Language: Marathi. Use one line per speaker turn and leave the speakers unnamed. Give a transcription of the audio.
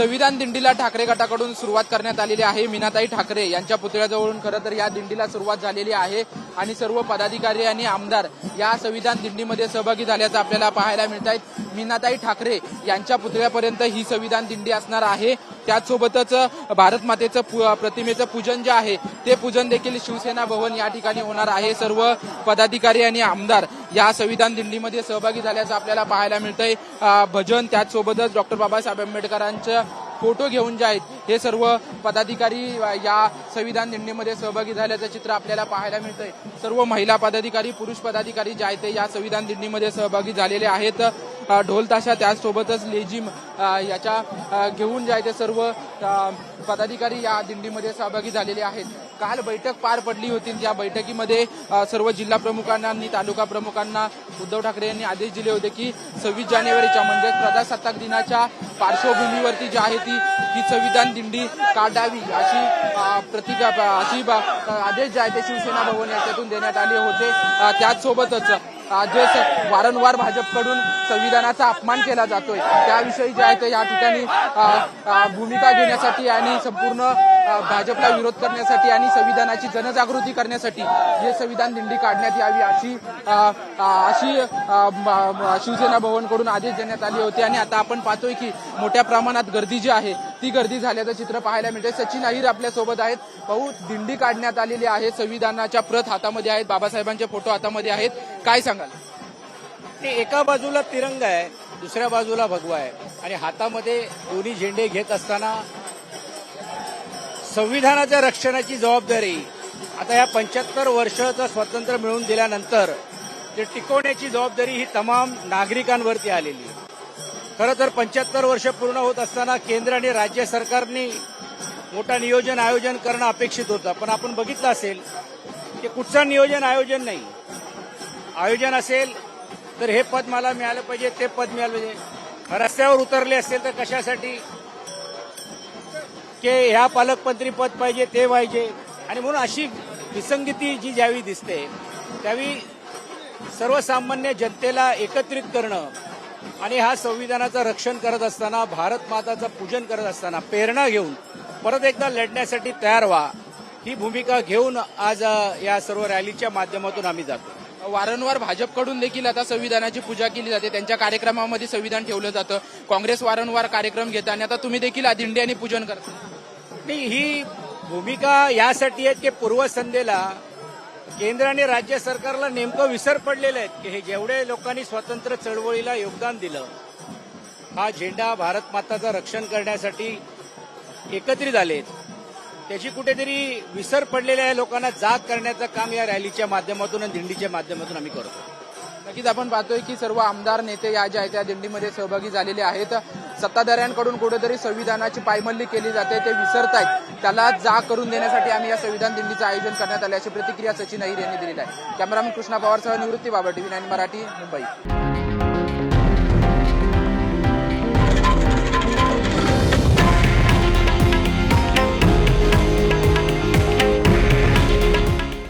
संविधान दिंडीला ठाकरे गटाकडून सुरुवात करण्यात आलेली आहे. मीनाताई ठाकरे यांच्या पुतळ्याजवळून खरं तर या दिंडीला सुरुवात झालेली आहे आणि सर्व पदाधिकारी आणि आमदार या संविधान दिंडीमध्ये सहभागी झाल्याचं आपल्याला पाहायला मिळत आहेत मीनाताई ठाकरे यांच्या पुतळ्यापर्यंत ही संविधान दिंडी असणार आहे. त्याचसोबतच भारत मातेचं पु- प्रतिमेचं पूजन जे आहे ते पूजन देखील शिवसेना भवन या ठिकाणी होणार आहे. सर्व पदाधिकारी आणि आमदार या संविधान दिंडीमध्ये सहभागी झाल्याचं आपल्याला पाहायला मिळतंय. भजन त्याचसोबतच डॉक्टर बाबासाहेब आंबेडकरांचं फोटो घेऊन जे आहेत हे सर्व पदाधिकारी या संविधान दिंडीमध्ये सहभागी झाल्याचं चित्र आपल्याला पाहायला मिळतंय. सर्व महिला पदाधिकारी पुरुष पदाधिकारी जे आहेत ते या संविधान दिंडीमध्ये सहभागी झालेले आहेत. ढोल ताशा त्याचसोबतच लेझिम याच्या घेऊन जे आहे ते सर्व पदाधिकारी या दिंडीमध्ये सहभागी झालेले आहेत. काल बैठक पार पडली होती. या बैठकीमध्ये सर्व जिल्हा प्रमुखांना आणि तालुका प्रमुखांना उद्धव ठाकरे यांनी आदेश दिले होते की सव्वीस जानेवारीच्या म्हणजे प्रजासत्ताक दिनाच्या पार्श्वभूमीवरती जी आहे ती ही संविधान दिंडी काढावी अशी प्रतिका अशी आदेश जे आहे ते शिवसेना भवन याच्यातून देण्यात आले होते. त्याचसोबतच जे वारंवार भाजपकडून संविधानाचा अपमान केला जातोय. त्याविषयी जे आहे ते या ठिकाणी भूमिका घेण्यासाठी आणि संपूर्ण भाजपला विरोध करण्यासाठी आणि संविधानाची जनजागृती करण्यासाठी हे संविधान दिंडी काढण्यात यावी अशी अशी शिवसेना भवनकडून आदेश देण्यात आले होते. आणि आता आपण पाहतोय की मोठ्या प्रमाणात गर्दी जी आहे ती गर्दी झाल्याचं चित्र पाहायला मिळते सचिन अहिर आपल्यासोबत आहेत. भाऊ दिंडी काढण्यात आलेली आहे. संविधानाच्या प्रत हातामध्ये आहेत. बाबासाहेबांचे फोटो हातामध्ये आहेत. काय सांगाल?
ते एका बाजूला तिरंगा आहे दुसऱ्या बाजूला भगवा आहे. आणि हातामध्ये दोन्ही झेंडे घेत असताना संविधानाच्या रक्षणाची जबाबदारी आता या पंच्याहत्तर वर्षाचं स्वातंत्र्य मिळवून दिल्यानंतर ते टिकवण्याची जबाबदारी ही तमाम नागरिकांवरती आलेली आहे. खरं तर पंच्याहत्तर वर्ष पूर्ण होत असताना केंद्र आणि राज्य सरकारनी मोठा नियोजन आयोजन करणं अपेक्षित होतं. पण आपण बघितलं असेल की कुठचं नियोजन आयोजन नाही. आयोजन असेल तर हे पद मला मिळालं पाहिजे ते पद मिळालं पाहिजे. रस्त्यावर उतरले असेल तर कशासाठी? की ह्या पालकमंत्री पद पाहिजे ते पाहिजे. आणि म्हणून अशी विसंगती जी ज्यावेळी दिसते त्यावेळी सर्वसामान्य जनतेला एकत्रित करणं आणि हा संविधानाचं रक्षण करत असताना भारत माताचं पूजन करत असताना प्रेरणा घेऊन परत एकदा लढण्यासाठी तयार व्हा. ही भूमिका घेऊन आज या सर्व रॅलीच्या माध्यमातून आम्ही जातो.
वारंवार भाजपकडून देखील आता संविधानाची पूजा केली जाते. त्यांच्या कार्यक्रमामध्ये संविधान ठेवलं जातं. काँग्रेस वारंवार कार्यक्रम घेतं आणि आता तुम्ही देखील आ- आणि पूजन करता.
नाही ही भूमिका यासाठी आहे की पूर्वसंध्येला केंद्र आणि राज्य सरकारला नेमकं विसर पडलेले आहेत की हे जेवढे लोकांनी स्वातंत्र्य चळवळीला योगदान दिलं हा झेंडा भारत माताचं रक्षण करण्यासाठी एकत्रित आलेत. त्याची कुठेतरी विसर पडलेल्या लोकांना जाग करण्याचं काम या रॅलीच्या माध्यमातून आणि दिंडीच्या माध्यमातून आम्ही करतो.
नक्कीच आपण पाहतोय की सर्व आमदार नेते या ज्या आहेत त्या दिंडीमध्ये सहभागी झालेले आहेत. सत्ताधाऱ्यांकडून कुठेतरी संविधानाची पायमल्ली केली जाते ते विसरतायत. त्याला जाग करून देण्यासाठी आम्ही या संविधान दिंडीचं आयोजन करण्यात आले अशी प्रतिक्रिया सचिन अहिर यांनी दिलेली आहे. कॅमेरामॅन कृष्णा पवारसह निवृत्ती बाबा टीव्ही नाईन मराठी मुंबई.